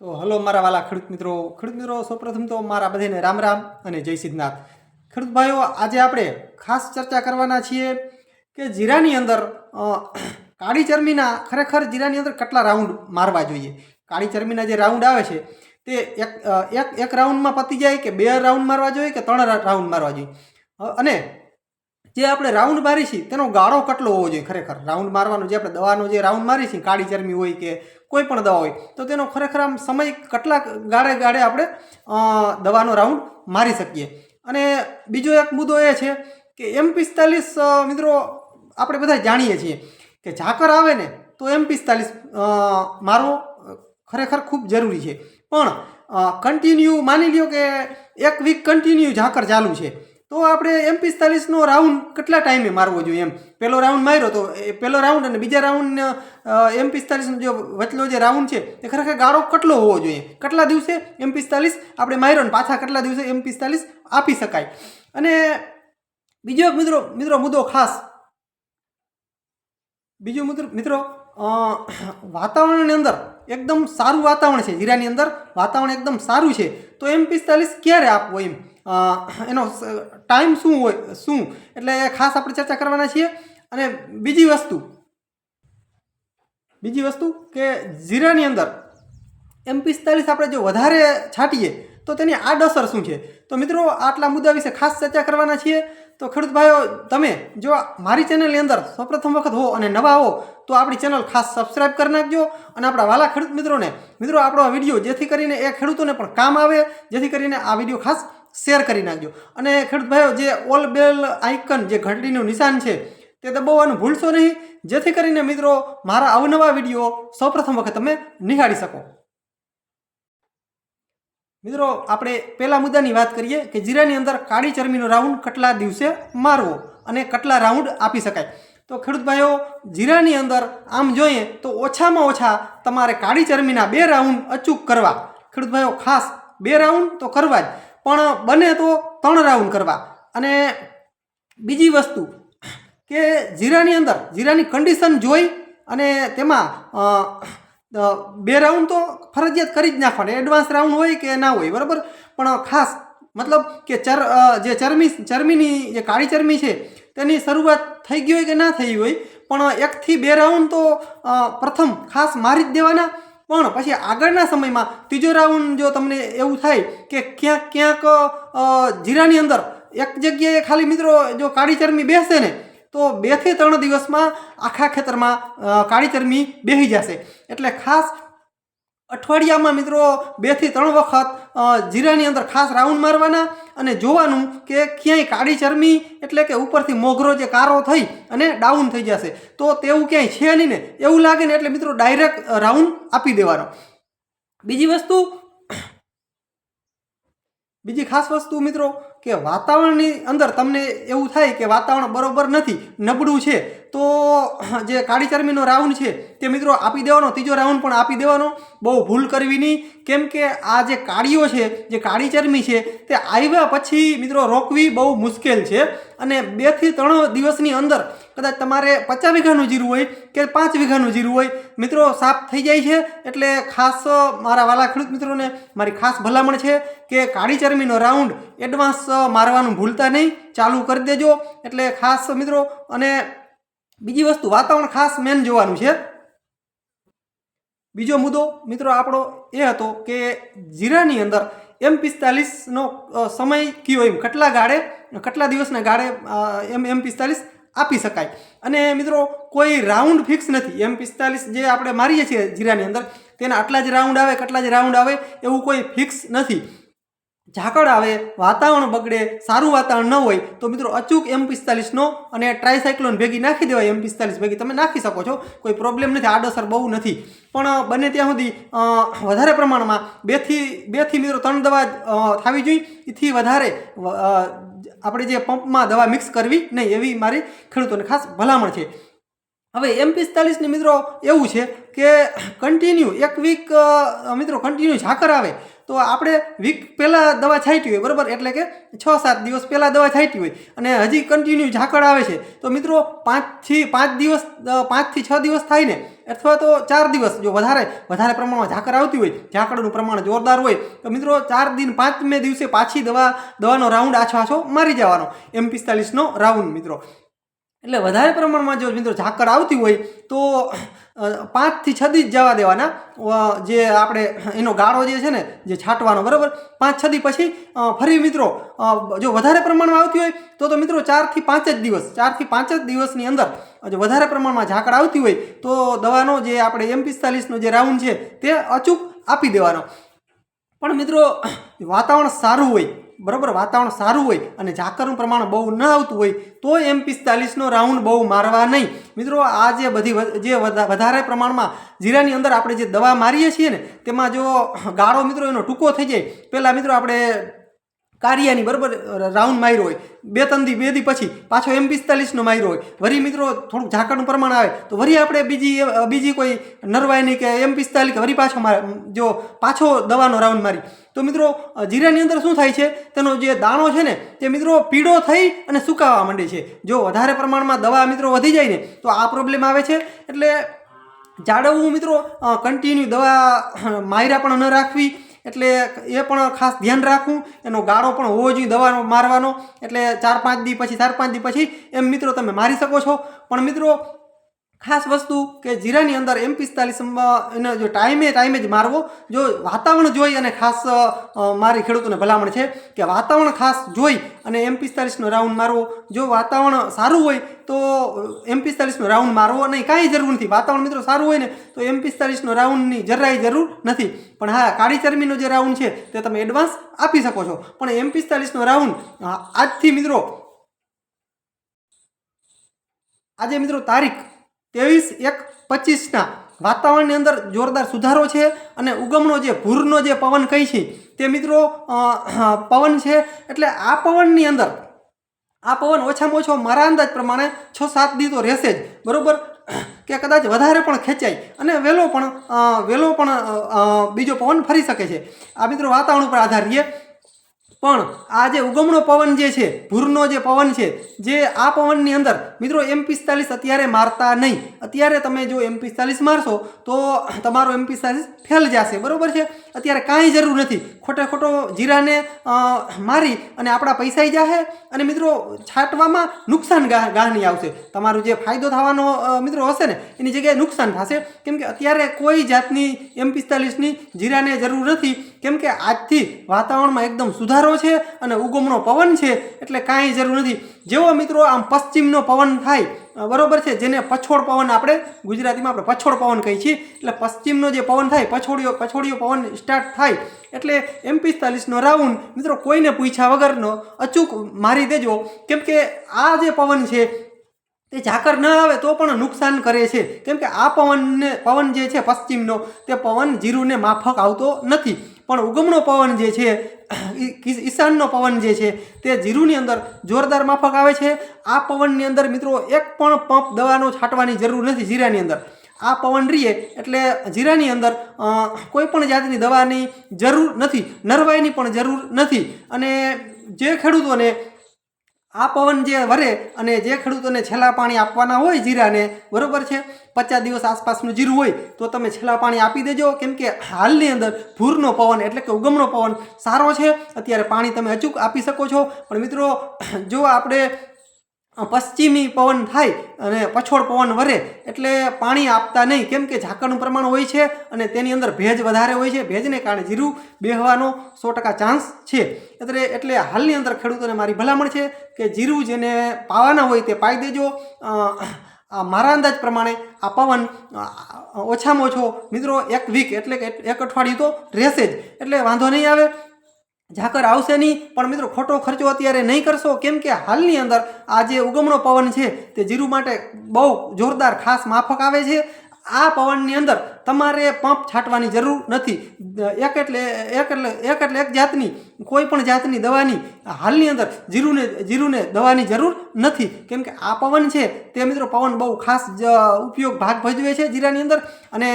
તો હલો મારા વાલા ખેડૂત મિત્રો. ખેડૂત મિત્રો, સૌપ્રથમ તો મારા બધાને રામ રામ અને જય સિદ્ધનાથ. ખેડૂત ભાઈઓ, આજે આપણે ખાસ ચર્ચા કરવાના છીએ કે જીરાની અંદર કાળી ચરમીના ખરેખર જીરાની અંદર કેટલા રાઉન્ડ મારવા જોઈએ? કાળી ચરમીના જે રાઉન્ડ આવે છે, તે એક એક એક રાઉન્ડમાં પતી જાય કે બે રાઉન્ડ મારવા જોઈએ કે ત્રણ રાઉન્ડ મારવા જોઈએ? અને જે આપણે રાઉન્ડ મારી છીએ તેનો ગાળો કેટલો હોવો જોઈએ ખરેખર? રાઉન્ડ મારવાનો જે આપણે દવાનો જે રાઉન્ડ મારી છીએ કાળી ચરમી હોય કે કોઈ પણ દવા હોય, તો તેનો ખરેખર આમ સમય કેટલા ગાળે ગાળે આપણે દવાનો રાઉન્ડ મારી શકીએ. અને બીજો એક મુદ્દો એ છે કે એમ પિસ્તાલીસ મિત્રો, આપણે બધા જાણીએ છીએ કે ઝાકર આવે ને, તો એમ પિસ્તાલીસ મારવો ખરેખર ખૂબ જરૂરી છે. પણ કન્ટિન્યુ માની લ્યો કે એક વીક કન્ટિન્યુ ઝાકર ચાલુ છે. તો આપણે એમ પિસ્તાલીસનો રાઉન્ડ કેટલા ટાઈમે મારવો જોઈએ એમ? પહેલો રાઉન્ડ માર્યો તો પહેલો રાઉન્ડ અને બીજા રાઉન્ડ એમ પિસ્તાલીસનો જે વચલો જે રાઉન્ડ છે, એ ખરેખર ગાળો કેટલો હોવો જોઈએ? કેટલા દિવસે એમ પિસ્તાલીસ આપણે માર્યો ને પાછા કેટલા દિવસે એમ પિસ્તાલીસ આપી શકાય? અને બીજો એક મિત્રો મિત્રો મુદ્દો ખાસ. બીજો મિત્રો મિત્રો વાતાવરણની અંદર એકદમ સારું વાતાવરણ છે જીરાની અંદર વાતાવરણ એકદમ સારું છે. તો એમ પિસ્તાલીસ ક્યારે આપવો એમ? એનો ટાઈમ શું હોય, શું? એટલે ખાસ આપણે ચર્ચા કરવાના છીએ. અને બીજી વસ્તુ બીજી વસ્તુ કે જીરાની અંદર એમ પિસ્તાલીસ આપણે જો વધારે છાંટીએ, તો તેની આડઅસર શું છે? તો મિત્રો, આટલા મુદ્દા વિશે ખાસ ચર્ચા કરવાના છીએ. તો ખેડૂત ભાઈઓ, તમે જો મારી ચેનલની અંદર સૌપ્રથમ વખત હો અને નવા હો, તો આપણી ચેનલ ખાસ સબસ્ક્રાઇબ કરી નાખજો. અને આપણા વાલા ખેડૂત મિત્રોને, મિત્રો, આપણો આ વીડિયો જેથી કરીને એ ખેડૂતોને પણ કામ આવે, જેથી કરીને આ વીડિયો ખાસ શેર કરી નાખજો. અને ખેડૂત ભાઈઓ જે ઓલ બેલ આઇકન જે ઘંટડીનું નિશાન છે, તે દબાવવાનું ભૂલશો નહીં. જેથી કરીને મિત્રો, મારા અવનવા વીડિયો સૌપ્રથમ વખત તમે નિહાળી શકો. મિત્રો, આપણે પહેલા મુદ્દાની વાત કરીએ કે જીરાની અંદર કાળી ચરમીનો રાઉન્ડ કેટલા દિવસે મારવો અને કેટલા રાઉન્ડ આપી શકાય. તો ખેડૂત ભાઈઓ જીરાની અંદર આમ જોઈએ તો ઓછામાં ઓછા તમારે કાળી ચરમીના બે રાઉન્ડ અચૂક કરવા. ખેડૂત ભાઈઓ ખાસ બે રાઉન્ડ તો કરવા જ. પણ બને તો ત્રણ રાઉન્ડ કરવા. અને બીજી વસ્તુ કે જીરાની અંદર, જીરાની કન્ડિશન જોઈ અને તેમાં બે રાઉન્ડ તો ફરજિયાત કરી જ નાખવાના. એડવાન્સ રાઉન્ડ હોય કે ના હોય, બરાબર? પણ ખાસ મતલબ કે ચર જે ચરમી, ચરમીની જે કાળી ચરમી છે, તેની શરૂઆત થઈ ગઈ હોય કે ના થઈ હોય, પણ એકથી બે રાઉન્ડ તો પ્રથમ ખાસ મારી જ દેવાના પણ પછી આગળના સમયમાં ત્રીજો રાઉન્ડ જો તમને એવું થાય કે ક્યાંક ક્યાંક જીરાની અંદર એક જગ્યાએ ખાલી મિત્રો જો કાળી ચરમી બેસે ને, તો બેથી ત્રણ દિવસમાં આખા ખેતરમાં કાળી ચરમી બેસી જશે. એટલે ખાસ અઠવાડિયામાં મિત્રો બેથી ત્રણ વખત જીરાની અંદર ખાસ રાઉન્ડ મારવાના અને જોવાનું કે ક્યાંય કાળી ચરમી એટલે કે ઉપરથી મોગરો જે કારો થઈ અને ડાઉન થઈ જશે. તો તેવું ક્યાંય છે નહીં ને? એવું લાગે ને એટલે મિત્રો ડાયરેક્ટ રાઉન્ડ આપી દેવાનો. બીજી વસ્તુ, બીજી ખાસ વસ્તુ મિત્રો કે વાતાવરણની અંદર તમને એવું થાય કે વાતાવરણ બરોબર નથી, નબળું છે. તો જે કાળી ચરમીનો રાઉન્ડ છે તે મિત્રો આપી દેવાનો, ત્રીજો રાઉન્ડ પણ આપી દેવાનો. બહુ ભૂલ કરવી નહીં. કેમ કે આ જે કાળીઓ છે, જે કાળી ચરમી છે, તે આવ્યા પછી મિત્રો રોકવી બહુ મુશ્કેલ છે. અને બેથી ત્રણ દિવસની અંદર કદાચ તમારે પચાસ વીઘાનું જીરું હોય કે પાંચ વીઘાનું જીરું હોય, મિત્રો સાફ થઈ જાય છે. એટલે ખાસ મારા વાલા ખેડૂત મિત્રોને મારી ખાસ ભલામણ છે કે કાળી ચરમીનો રાઉન્ડ એડવાન્સ મારવાનું ભૂલતા નહીં. ચાલુ કરી દેજો. એટલે ખાસ મિત્રો અને બીજી વસ્તુ, વાતાવરણ ખાસ મેન જોવાનું છે. બીજો મુદ્દો, મિત્રો, આપણો એ હતો કે જીરાની અંદર એમ પિસ્તાલીસનો સમય કયો એમ? કેટલા ગાળે, કેટલા દિવસના ગાળે એમ એમ પિસ્તાલીસ આપી શકાય? અને મિત્રો, કોઈ રાઉન્ડ ફિક્સ નથી. એમ પિસ્તાલીસ જે આપણે મારીએ છીએ જીરાની અંદર, તેના આટલા જ રાઉન્ડ આવે, કેટલા જ રાઉન્ડ આવે, એવું કોઈ ફિક્સ નથી. ઝાકળ આવે, વાતાવરણ બગડે, સારું વાતાવરણ ન હોય, તો મિત્રો અચૂક એમ પિસ્તાલીસનો અને ટ્રાયસાયક્લોન ભેગી નાખી દેવાય એમ પિસ્તાલીસ ભેગી. તમે નાખી શકો છો, કોઈ પ્રોબ્લેમ નથી, આડઅસર બહુ નથી. પણ બને ત્યાં સુધી વધારે પ્રમાણમાં બેથી બેથી મિત્રો ત્રણ દવા થવી જોઈએ. એથી વધારે આપણે જે પંપમાં દવા મિક્સ કરવી નહીં, એવી મારી ખેડૂતોને ખાસ ભલામણ છે. હવે એમ પિસ્તાલીસની મિત્રો એવું છે કે કન્ટિન્યુ એક વીક મિત્રો કન્ટિન્યુ ઝાકર આવે તો આપણે વીક પહેલાં દવા છાંટી હોય, બરાબર? એટલે કે છ સાત દિવસ પહેલાં દવા છાંટી હોય. અને હજી કન્ટિન્યુ ઝાકળ આવે છે. તો મિત્રો, પાંચથી પાંચ દિવસ પાંચથી છ દિવસ થાય ને, અથવા તો ચાર દિવસ જો વધારે વધારે પ્રમાણમાં ઝાકર આવતી હોય, ઝાકળનું પ્રમાણ જોરદાર હોય, તો મિત્રો, ચાર દિન પાંચમે દિવસે પાછી દવા, દવાનો રાઉન્ડ આછો આછો મારી જવાનો. એમ પિસ્તાલીસનો રાઉન્ડ મિત્રો. એટલે વધારે પ્રમાણમાં જો મિત્રો ઝાકળ આવતી હોય તો પાંચથી છદી જ જવા દેવાના. જે આપણે એનો ગાળો જે છે ને, જે છાંટવાનો, બરાબર? પાંચ છદી પછી ફરી મિત્રો જો વધારે પ્રમાણમાં આવતી હોય તો તો મિત્રો ચારથી પાંચ જ દિવસ, ચારથી પાંચ જ દિવસની અંદર, જો વધારે પ્રમાણમાં ઝાકળ આવતી હોય તો દવાનો જે આપણે એમ પિસ્તાલીસનો જે રાઉન્ડ છે તે અચૂક આપી દેવાનો. પણ મિત્રો, વાતાવરણ સારું હોય બરાબર, વાતાવરણ સારું હોય અને ઝાકરનું પ્રમાણ બહુ ન આવતું હોય તો એમ પિસ્તાલીસનો રાઉન્ડ બહુ મારવા નહીં. મિત્રો, આ જે બધી જે વધા- વધારે પ્રમાણમાં જીરાની અંદર આપણે જે દવા મારીએ છીએ ને, તેમાં જો ગાળો મિત્રો એનો ટૂંકો થઈ જાય, પહેલાં મિત્રો આપણે કારિયાની બરાબર રાઉન્ડ માર્યો હોય. બે ત્રણ દી, બે દી પછી પાછો એમ પિસ્તાલીસનો માર્યો હોય. વરી મિત્રો થોડુંક ઝાકળનું પ્રમાણ આવે, તો વરી આપણે બીજી બીજી કોઈ નરવાઈની કે એમ પિસ્તાલીસ કે વરી પાછો જો પાછો દવાનો રાઉન્ડ મારી. તો મિત્રો જીરાની અંદર શું થાય છે? તેનો જે દાણો છે ને, તે મિત્રો પીળો થઈ અને સુકાવા માંડે છે. જો વધારે પ્રમાણમાં દવા મિત્રો વધી જાય ને, તો આ પ્રોબ્લેમ આવે છે. એટલે જાળવવું મિત્રો કન્ટિન્યુ દવા માયરા પણ ન રાખવી. એટલે એ પણ ખાસ ધ્યાન રાખવું, એનો ગાળો પણ હોવો જોઈએ દવાનો, મારવાનો. એટલે ચાર પાંચ દી પછી, ચાર પાંચ દી પછી એમ મિત્રો તમે મારી શકો છો. પણ મિત્રો ખાસ વસ્તુ કે જીરાની અંદર એમ પિસ્તાલીસ એનો જો ટાઈમે ટાઈમે જ મારવો. જો વાતાવરણ જોઈ અને ખાસ મારી ખેડૂતોને ભલામણ છે કે વાતાવરણ ખાસ જોઈ અને એમ પિસ્તાલીસનો રાઉન્ડ મારવો. જો વાતાવરણ સારું હોય તો એમ પિસ્તાલીસનો રાઉન્ડ મારવો નહીં. કાંઈ જરૂર નથી. વાતાવરણ મિત્રો સારું હોય ને તો એમ પિસ્તાલીસનો રાઉન્ડની જરાય જરૂર નથી. પણ હા, કાળી ચરમીનો જે રાઉન્ડ છે તે તમે એડવાન્સ આપી શકો છો. પણ એમ પિસ્તાલીસનો રાઉન્ડ આજથી મિત્રો, આજે મિત્રો તારીખ ત્રેવીસ એક પચીસના વાતાવરણની અંદર જોરદાર સુધારો છે અને ઉગમનો જે ભૂરનો જે પવન કહી છે તે મિત્રો પવન છે એટલે આ પવનની અંદર આ પવન ઓછામાં ઓછો મારા અંદાજ પ્રમાણે છ સાત દી તો રહેશે જ. બરાબર? કે કદાચ વધારે પણ ખેંચાય અને વહેલો પણ વહેલો પણ બીજો પવન ફરી શકે છે. આ મિત્રો વાતાવરણ ઉપર આધાર રહીએ. પણ આ જે ઉગમણો પવન જે છે, ભૂરનો જે પવન છે, જે આ પવનની અંદર, મિત્રો, એમ પિસ્તાલીસ અત્યારે મારતા નહીં. અત્યારે તમે જો એમ પિસ્તાલીસ મારશો, તો તમારો એમ પિસ્તાલીસ ફેલ જશે. બરોબર છે? અત્યારે કાંઈ જરૂર નથી. ખોટે ખોટો જીરાને મારી અને આપણા પૈસા જાહે અને મિત્રો છાંટવામાં નુકસાન ગાહ ગાહની આવશે. તમારું જે ફાયદો થવાનો મિત્રો હશે ને, એની જગ્યાએ નુકસાન થશે. કેમ કે અત્યારે કોઈ જાતની એમ પિસ્તાલીસની જીરાને જરૂર નથી. કેમ કે આજથી વાતાવરણમાં એકદમ સુધારો છે અને ઉગમનો પવન છે એટલે કાંઈ જરૂર નથી. જેવો મિત્રો આમ પશ્ચિમનો પવન થાય બરોબર છે, જેને પછોડ પવન આપણે ગુજરાતીમાં આપણે પછોડ પવન કહીએ છીએ. એટલે પશ્ચિમનો જે પવન થાય પછોડીઓ પછોડીઓ પવન સ્ટાર્ટ થાય. એટલે એમ પિસ્તાલીસનો રાઉન્ડ મિત્રો કોઈને પૂછ્યા વગરનો અચૂક મારી દેજો. કેમ કે આ જે પવન છે, તે ઝાકર ન આવે તો પણ નુકસાન કરે છે. કેમ કે આ પવનને, પવન જે છે પશ્ચિમનો, તે પવન જીરુને માફક આવતો નથી. પણ ઉગમનો પવન જે છે ઈશાનનો પવન જે છે, તે જીરુની અંદર જોરદાર માફક આવે છે. આ પવનની અંદર મિત્રો એક પણ પંપ દવાનો છાંટવાની જરૂર નથી જીરાની અંદર. આ પવન રીએ એટલે જીરાની અંદર કોઈ પણ જાતની દવાની જરૂર નથી, નરવાઈની પણ જરૂર નથી. અને જે ખેડૂતોને આ પવન જે વરે અને જે ખેડૂતોને છેલ્લા પાણી આપવાના હોય જીરાને, બરોબર છે? પચાસ દિવસ આસપાસનું જીરું હોય, તો તમે છેલ્લા પાણી આપી દેજો. કેમ કે હાલની અંદર ભૂરનો પવન એટલે કે ઉગમનો પવન સારો છે. અત્યારે પાણી તમે અચૂક આપી શકો છો. પણ મિત્રો, જો આપણે પશ્ચિમી પવન થાય અને પછોડ પવન વરે, એટલે પાણી આપતા નહીં. કેમ કે ઝાકળનું પ્રમાણ હોય છે અને તેની અંદર ભેજ વધારે હોય છે. ભેજને કારણે જીરું બેહવાનો સો ટકા ચાન્સ છે. એટલે એટલે હાલની અંદર ખેડૂતોને મારી ભલામણ છે કે જીરું જેને પાવાના હોય તે પાઈ દેજો. મારા અંદાજ પ્રમાણે આ પવન ઓછામાં ઓછો મિત્રો એક વીક, એટલે કે એક અઠવાડિયું તો રહેશે જ. એટલે વાંધો નહીં આવે. ઝાકર આવશે નહીં. પણ મિત્રો, ખોટો ખર્ચો અત્યારે નહીં કરશો. કેમ કે હાલની અંદર આ જે ઉગમણો પવન છે, તે જીરું માટે બહુ જોરદાર ખાસ માફક આવે છે. આ પવનની અંદર તમારે પંપ છાંટવાની જરૂર નથી. એક એટલે એક એટલે એક એટલે એક જાતની, કોઈ પણ જાતની દવાની હાલની અંદર જીરુને જીરુને દવાની જરૂર નથી. કેમ કે આ પવન છે, તે મિત્રો પવન બહુ ખાસ ઉપયોગ ભાગ ભજવે છે જીરાની અંદર. અને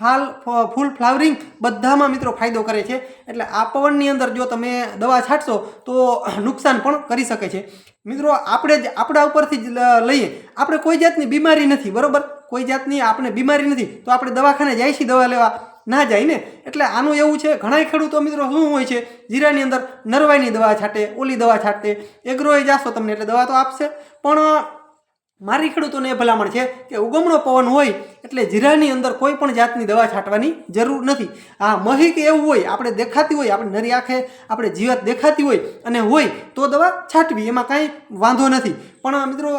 ફાલ ફૂલ ફ્લાવરિંગ બધામાં મિત્રો ફાયદો કરે છે. એટલે આ પવનની અંદર જો તમે દવા છાંટશો તો નુકસાન પણ કરી શકે છે. મિત્રો, આપણે જ, આપણા ઉપરથી જ લઈએ. આપણે કોઈ જાતની બીમારી નથી, બરાબર? કોઈ જાતની આપણે બીમારી નથી, તો આપણે દવાખાને જાય છીએ, દવા લેવા. ના જાય ને? એટલે આનું એવું છે ઘણા ખેડૂતો મિત્રો શું હોય છે, જીરાની અંદર નરવાઈની દવા છાંટે, ઓલી દવા છાંટે, એગ્રોએ જાશો તમને એટલે દવા તો આપશે. પણ મારી ખેડૂતોને એ ભલામણ છે કે ઉગમણો પવન હોય એટલે જીરાની અંદર કોઈ પણ જાતની દવા છાંટવાની જરૂર નથી. હા મહી કે એવું હોય, આપણે દેખાતી હોય, આપણે નરી આંખે આપણે જીવત દેખાતી હોય અને હોય તો દવા છાંટવી, એમાં કાંઈ વાંધો નથી. પણ મિત્રો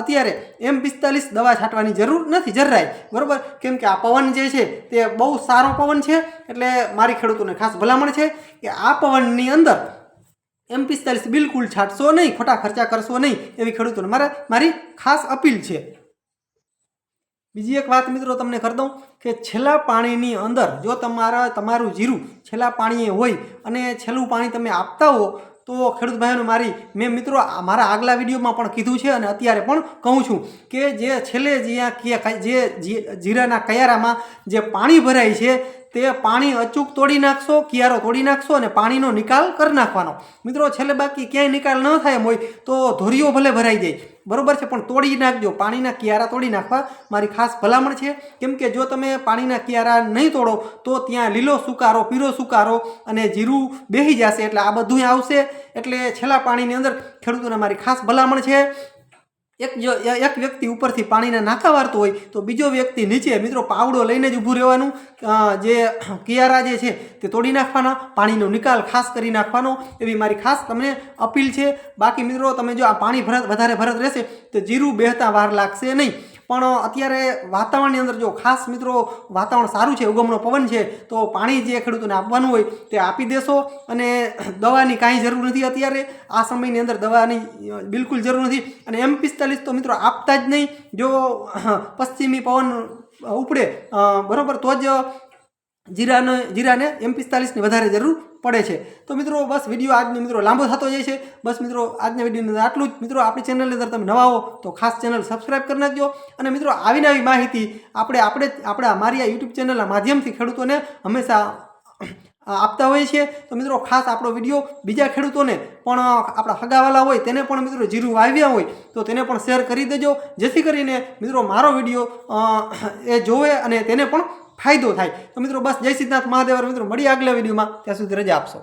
અત્યારે એમ પિસ્તાલીસ દવા છાંટવાની જરૂર નથી, જરાય. બરાબર? કેમ કે આ પવન જે છે તે બહુ સારો પવન છે, એટલે મારી ખેડૂતોને ખાસ ભલામણ છે કે આ પવનની અંદર એમ પિસ્તાલીસ બિલકુલ છાંટશો નહીં, ખોટા ખર્ચા કરશો નહીં એવી ખેડૂતોને. મારા, મારી ખાસ અપીલ છે. બીજી એક વાત મિત્રો તમને કરી દઉં કે છેલ્લા પાણીની અંદર જો તમારા, તમારું જીરું છેલ્લા પાણીએ હોય અને છેલ્લું પાણી તમે આપતા હો, તો ખેડૂત ભાઈઓને મારી, મેં મિત્રો મારા આગલા વિડીયોમાં પણ કીધું છે અને અત્યારે પણ કહું છું કે જે છેલ્લે જ્યાં જે, જીરાના કયારામાં જે પાણી ભરાય છે તે પાણી અચૂક તોડી નાખશો, કિયારો તોડી નાખશો અને પાણીનો નિકાલ કરી નાખવાનો. મિત્રો, છેલ્લે બાકી ક્યાંય નિકાલ ન થાય હોય તો ધોરીઓ ભલે ભરાઈ જાય. બરોબર છે, પણ તોડી નાખજો. પાણીના કિયારા તોડી નાખવા મારી ખાસ ભલામણ છે. કેમ કે જો તમે પાણીના કિયારા નહીં તોડો, તો ત્યાં લીલો સુકારો પીરો સુકારો અને જીરું બેહી જશે. એટલે આ બધું આવશે. એટલે છેલ્લા પાણીની અંદર ખેડૂતોને મારી ખાસ ભલામણ છે. એક જો એક વ્યક્તિ ઉપરથી પાણીને નાકા વારતો હોય, તો બીજો વ્યક્તિ નીચે, મિત્રો, પાવડો લઈને જ ઊભું રહેવાનું. જે કિયારા જે છે, તે તોડી નાખવાના, પાણીનો નિકાલ ખાસ કરી નાખવાનો. એવી મારી ખાસ તમને અપીલ છે. બાકી મિત્રો, તમે જો આ પાણી ભરત, વધારે ભરત રહેશે, તો જીરું બેહતા વાર લાગશે નહીં. પણ અત્યારે વાતાવરણની અંદર જો ખાસ મિત્રો વાતાવરણ સારું છે, ઉગમનો પવન છે, તો પાણી જે ખેડૂતોને આપવાનું હોય તે આપી દેશો અને દવાની કાંઈ જરૂર નથી અત્યારે. આ સમયની અંદર દવાની બિલકુલ જરૂર નથી. અને એમ પિસ્તાલીસ તો મિત્રો આપતા જ નહીં. જો પશ્ચિમી પવન ઉપડે બરાબર, તો જ જીરાને જીરાને એમ પિસ્તાલીસની વધારે જરૂર પડે છે. તો મિત્રો, બસ વીડિયો આજનો મિત્રો લાંબો થતો જાય છે. બસ મિત્રો, આજના વિડીયોની અંદર આટલું જ. મિત્રો, આપણી ચેનલની અંદર તમે નવા હો, તો ખાસ ચેનલ સબસ્ક્રાઈબ કરી નાખજો. અને મિત્રો આવી નવી માહિતી આપણે આપણે, આપણા મારી આ યુટ્યુબ ચેનલના માધ્યમથી ખેડૂતોને હંમેશા આપતા હોઈએ છીએ. તો મિત્રો, ખાસ આપણો વીડિયો બીજા ખેડૂતોને પણ આપણા હગાવાલા હોય, તેને પણ મિત્રો જીરું વાવ્યા હોય, તો તેને પણ શેર કરી દેજો. જેથી કરીને મિત્રો, મારો વીડિયો એ જોવે અને તેને પણ ફાયદો થાય. તો મિત્રો બસ જય સિદ્ધાર્થ મહાદેવ મિત્રો મળી આગલા વિડીયોમાં. ત્યાં સુધી રજા આપશો.